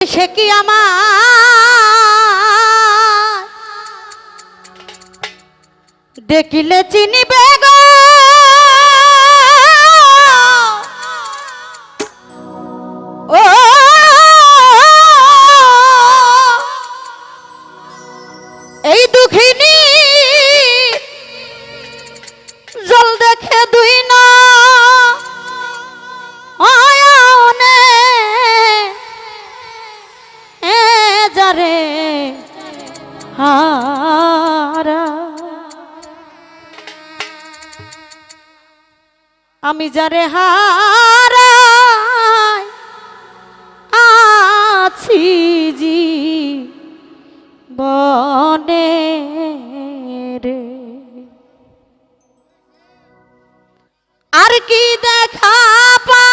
সে কি আমার? দেখিলে চিনিবে গো আমি যারে হারাই আছি জি বনে রে। আর কি দেখা পা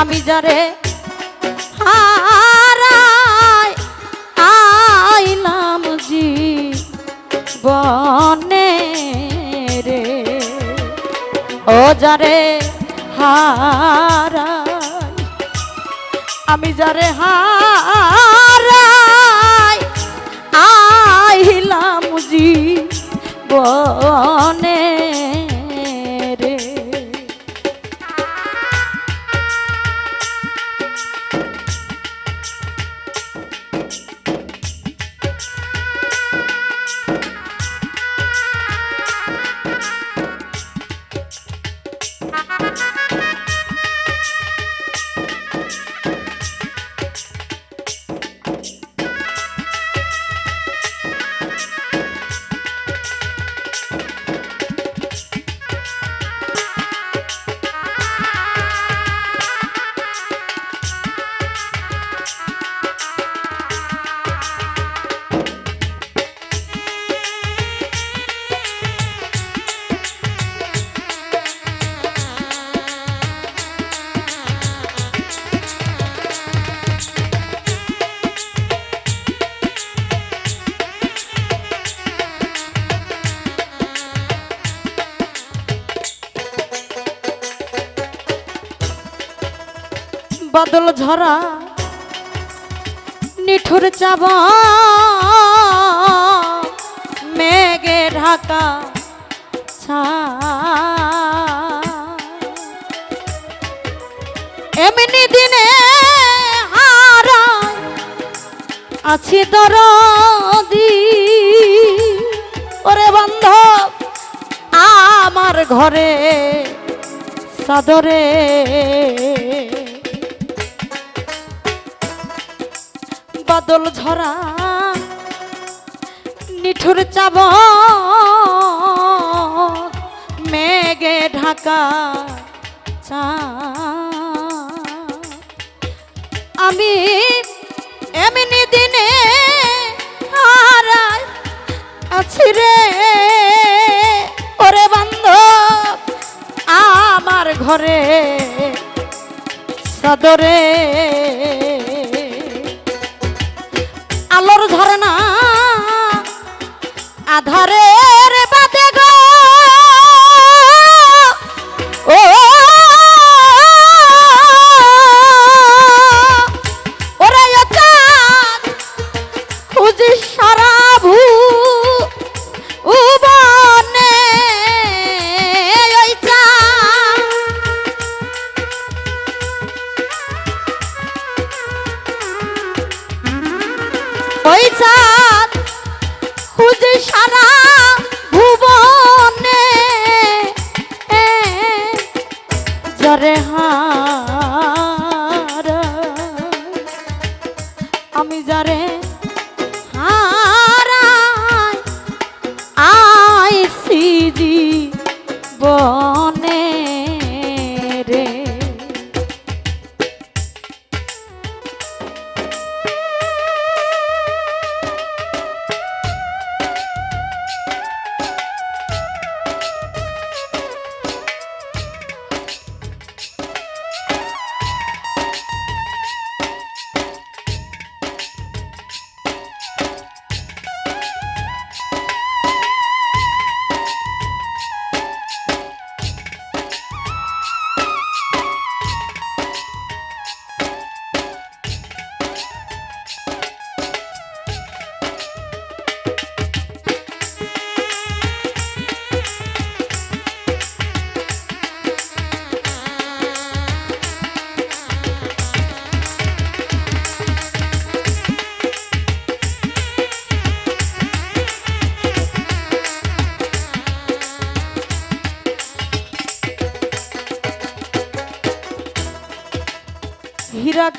আমি যারে হারাই, আইলাম জি বনে রে। ও যারে হারাই, আমি যারে হারাই, আইলাম জি বনে বাদল ঝরা, নিঠুর চাব, মেঘে ঢাকা এমনি দিনে হারা আছি দরদি। ওরে বান্ধব, আমার ঘরে সাদরে বাদল ঝরা, নিঠুর চাব, মেঘে ঢাকা চাঁদ। আমি এমনি দিনে হারাই আছি রে ওরে বান্ধব, আমার ঘরে সদরে আধারের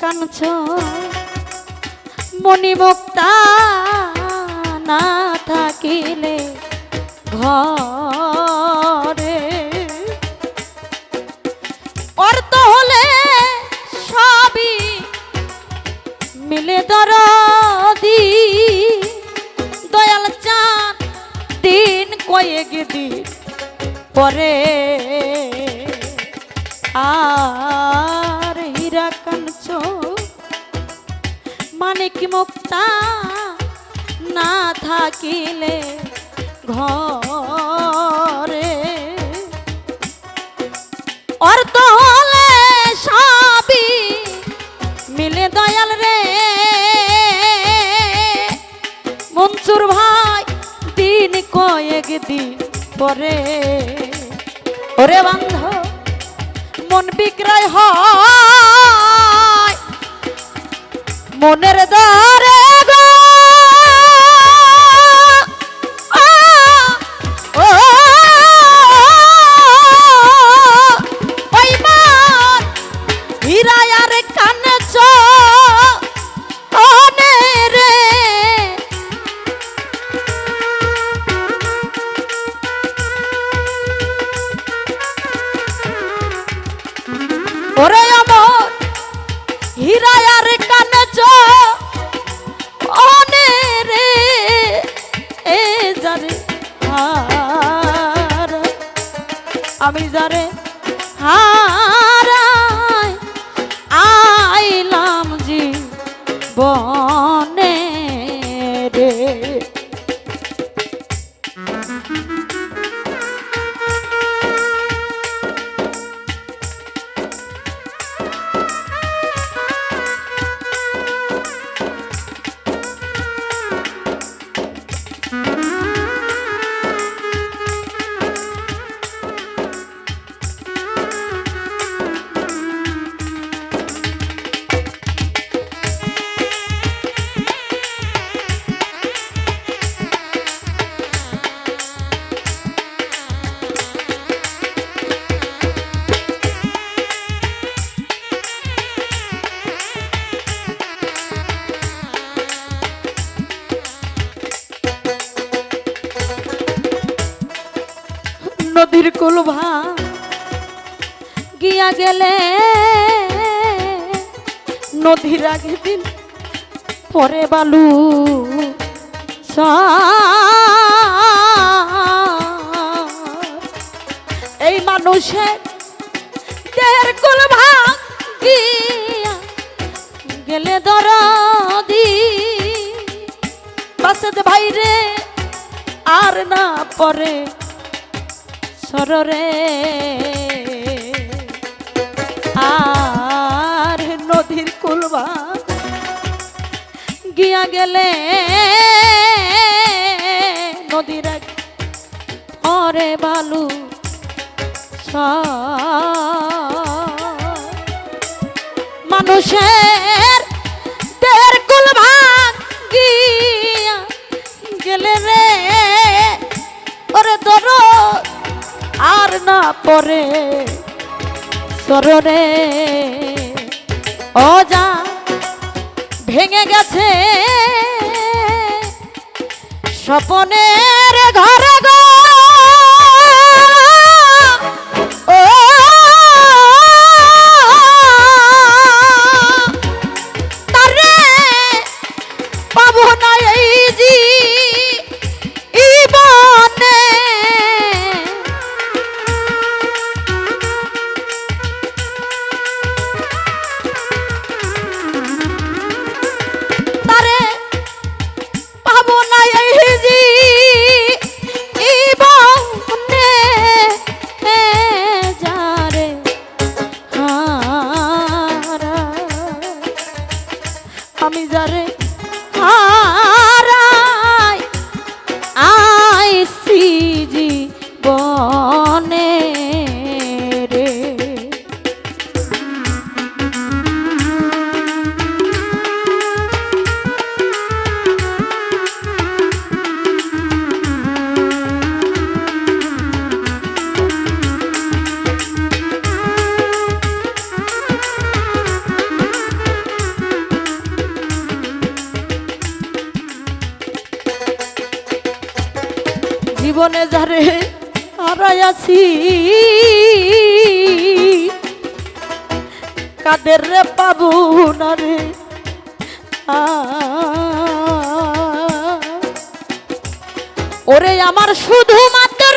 কাঞ্চ মণিমুক্তা না থাকিলে ঘরে অর্থ হলে সবই মিলে দরদি। দয়াল চাঁদ দিন কয়েক দিন পরে আর হীরা কাঞ্চ মানিক মুক্তা না থাকিলে ঘরে। অর্থ হলে সবই মিলে দয়াল রে। মনসুর ভাই, দিন কয়েক দিন পরে। ওরে বান্ধ মন বিক্রয় হয়। মনের দরে গো। ওই মার হীরা কানে চনে আমি যারে হারাই আইলাম জি বনে নদীর কুল ভা গিয়া গেলে নদীর আগে দিন পরে বালু এই মানুষের দেহের কুল ভাঙিয়া গেলে দরদি। বাসেদ ভাই রে আর না পরে সররে। আর নদীর কুলবা গিয়া গেলে নদীর অরে বালু মানুষের না পরে সররে অজা ভেঙে গেছে। স্বপনের ঘরে গো জীবনে যারে হারাইয়াছি কাদের রে পাবো না রে? ওরে আমার শুধু মাত্র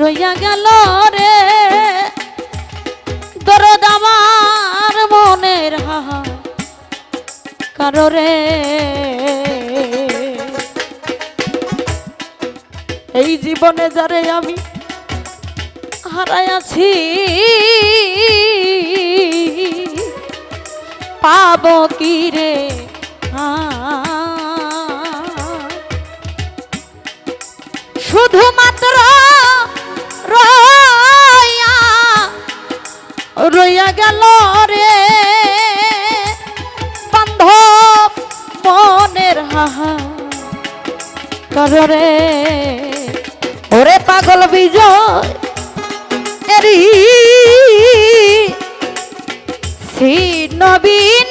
রইয়া গেল রে। দরদ আমার মনের হাহা কারও রে। এই জীবনে যারে আমি হারাই আছি পাবো কি রে? শুধুমাত্র রয়া রইয়া গেল রে। বান্ধব মনের হাহা কররে ওরে পাগল বিজয় এরি নবীন